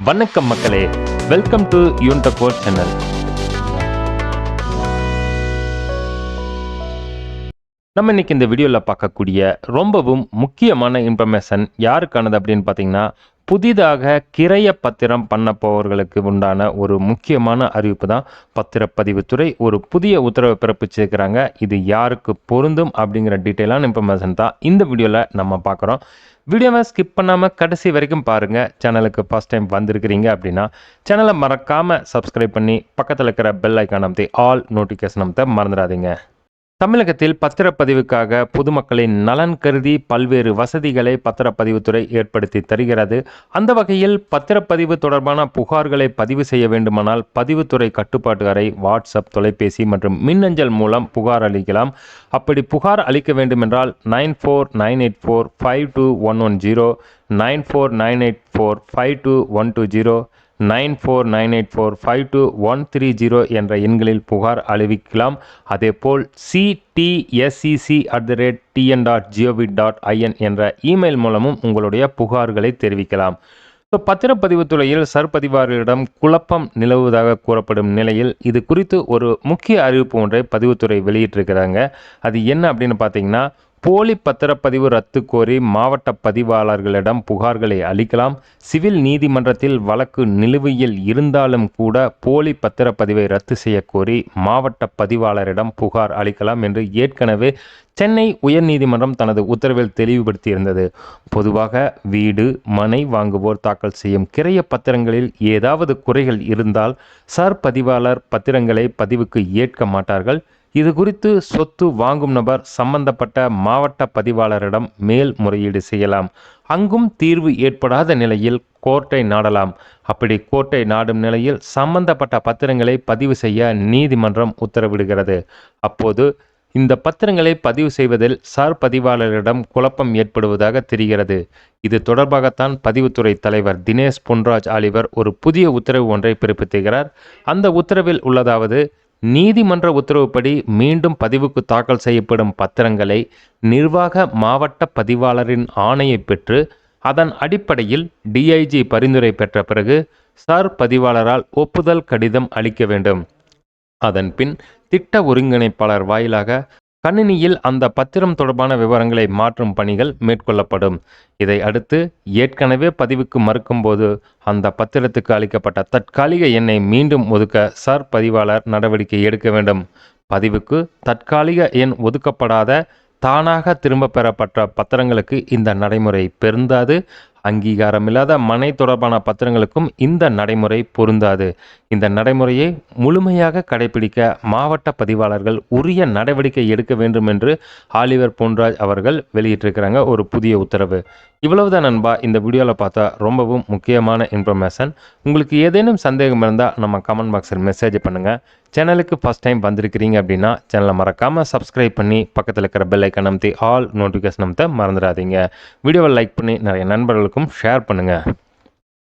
வணக்கம் மக்களே. Welcome to யூன்டகோ channel நம்ம இன்னைக்கு இந்த வீடியோவில் பார்க்கக்கூடிய ரொம்பவும் முக்கியமான இன்ஃபர்மேஷன் யாருக்கானது அப்படின்னு பார்த்தீங்கன்னா புதிதாக கிரைய பத்திரம் பண்ண போவர்களுக்கு உண்டான ஒரு முக்கியமான அறிவிப்பு தான் பத்திரப்பதிவுத்துறை ஒரு புதிய உத்தரவை பிறப்பிச்சிருக்கிறாங்க. இது யாருக்கு பொருந்தும் அப்படிங்கிற டீட்டெயிலான இன்ஃபர்மேஷன் தான் இந்த வீடியோவில் நம்ம பார்க்குறோம். வீடியோவை ஸ்கிப் பண்ணாமல் கடைசி வரைக்கும் பாருங்கள் சேனலுக்கு ஃபஸ்ட் டைம் வந்திருக்கிறீங்க அப்படின்னா சேனலை மறக்காமல் சப்ஸ்கிரைப் பண்ணி பக்கத்தில் இருக்கிற பெல் ஐக்கான் அமைத்து ஆல் நோட்டிஃபிகேஷன் அமைத்த மறந்துடாதீங்க. தமிழகத்தில் பத்திரப்பதிவுக்காக பொதுமக்களின் நலன் கருதி பல்வேறு வசதிகளை பத்திரப்பதிவுத்துறை ஏற்படுத்தி தருகிறது. அந்த வகையில் பத்திரப்பதிவு தொடர்பான புகார்களை பதிவு செய்ய வேண்டுமானால் பதிவுத்துறை கட்டுப்பாட்டு அறை வாட்ஸ்அப் தொலைபேசி மற்றும் மின்னஞ்சல் மூலம் புகார் அளிக்கலாம். அப்படி புகார் அளிக்க வேண்டுமென்றால் nine four nine eight four five two one one zero nine four nine eight four five two one two zero nine four nine eight four five two one three zero என்ற எண்களில் புகார் அளிவிக்கலாம். அதேபோல் CDSCC at the rate TN dot GOV dot IN என்ற email மூலமும் உங்களுடைய புகார்களை தெரிவிக்கலாம். இப்போ பத்திரப்பதிவுத்துறையில் சர்பதிவாரிடம் குழப்பம் நிலவுவதாக கூறப்படும் நிலையில் இது குறித்து ஒரு முக்கிய அறிவிப்பு ஒன்றை பதிவுத்துறை வெளியிட்டிருக்கிறாங்க. அது என்ன அப்படின்னு பார்த்தீங்கன்னா போலி பத்திரப்பதிவு ரத்து கோரி மாவட்ட பதிவாளர்களிடம் புகார்களை அளிக்கலாம். சிவில் நீதிமன்றத்தில் வழக்கு நிலுவையில் இருந்தாலும் கூட போலி பத்திரப்பதிவை ரத்து செய்யக்கோரி மாவட்ட பதிவாளரிடம் புகார் அளிக்கலாம் என்று ஏற்கனவே சென்னை உயர்நீதிமன்றம் தனது உத்தரவில் தெளிவுபடுத்தியிருந்தது. பொதுவாக வீடு மனை வாங்குவோர் தாக்கல் செய்யும் கிரைய பத்திரங்களில் ஏதாவது குறைகள் இருந்தால் சார் பதிவாளர் பத்திரங்களை பதிவுக்கு ஏற்க மாட்டார்கள். இது குறித்து சொத்து வாங்கும் நபர் சம்பந்தப்பட்ட மாவட்ட பதிவாளரிடம் மேல் முறையீடு செய்யலாம். அங்கும் தீர்வு ஏற்படாத நிலையில் கோர்ட்டை நாடலாம். அப்படி கோர்ட்டை நாடும் நிலையில் சம்பந்தப்பட்ட பத்திரங்களை பதிவு செய்ய நீதிமன்றம் உத்தரவிடுகிறது. அப்போது இந்த பத்திரங்களை பதிவு செய்வதில் சார் பதிவாளரிடம் குழப்பம் ஏற்படுவதாக தெரிகிறது. இது தொடர்பாகத்தான் பதிவுத்துறை தலைவர் தினேஷ் பொன்ராஜ் ஆலிவர் ஒரு புதிய உத்தரவு ஒன்றை பிறப்பித்துகிறார் அந்த உத்தரவில் உள்ளதாவது நீதிமன்ற உத்தரவுப்படி மீண்டும் பதிவுக்கு தாக்கல் செய்யப்படும் பத்திரங்களை நிர்வாக மாவட்ட பதிவாளரின் ஆணையை பெற்று அதன் அடிப்படையில் டிஐஜி பரிந்துரை பெற்ற பிறகு சார் பதிவாளரால் ஒப்புதல் கடிதம் அளிக்க வேண்டும். அதன்பின் திட்ட ஒருங்கிணைப்பாளர் வாயிலாக கணினியில் அந்த பத்திரம் தொடர்பான விவரங்களை மாற்றும் பணிகள் மேற்கொள்ளப்படும். இதை அடுத்து ஏற்கனவே பதிவுக்கு மறுக்கும்போது அந்த பத்திரத்துக்கு அளிக்கப்பட்ட தற்காலிக எண்ணை மீண்டும் ஒதுக்க சார் பதிவாளர் நடவடிக்கை எடுக்க வேண்டும். பதிவுக்கு தற்காலிக எண் ஒதுக்கப்படாத தானாக திரும்ப பெறப்பட்ட பத்திரங்களுக்கு இந்த நடைமுறை பெருந்தாது. அங்கீகாரமில்லாத மனை தொடர்பான பத்திரங்களுக்கும் இந்த நடைமுறை பொருந்தாது. இந்த நடைமுறையை முழுமையாக கடைபிடிக்க மாவட்ட பதிவாளர்கள் உரிய நடவடிக்கை எடுக்க வேண்டும் என்று ஆலிவர் பொன்ராஜ் அவர்கள் வெளியிட்டிருக்கிறாங்க ஒரு புதிய உத்தரவு. இவ்வளவுதான் நண்பா இந்த வீடியோவில் பார்த்தா ரொம்பவும் முக்கியமான இன்ஃபர்மேஷன். உங்களுக்கு ஏதேனும் சந்தேகம் இருந்தால் நம்ம கமெண்ட் பாக்ஸில் மெசேஜ் பண்ணுங்கள் சேனலுக்கு ஃபஸ்ட் டைம் வந்திருக்கிறீங்க அப்படின்னா சேனலை மறக்காமல் சப்ஸ்கிரைப் பண்ணி பக்கத்தில் இருக்கிற பெல் ஐக்கன் ஆல் நோட்டிஃபிகேஷன் அமுத்த மறந்துடாதீங்க. வீடியோவை லைக் பண்ணி நிறைய நண்பர்களுக்கும் ஷேர் பண்ணுங்கள்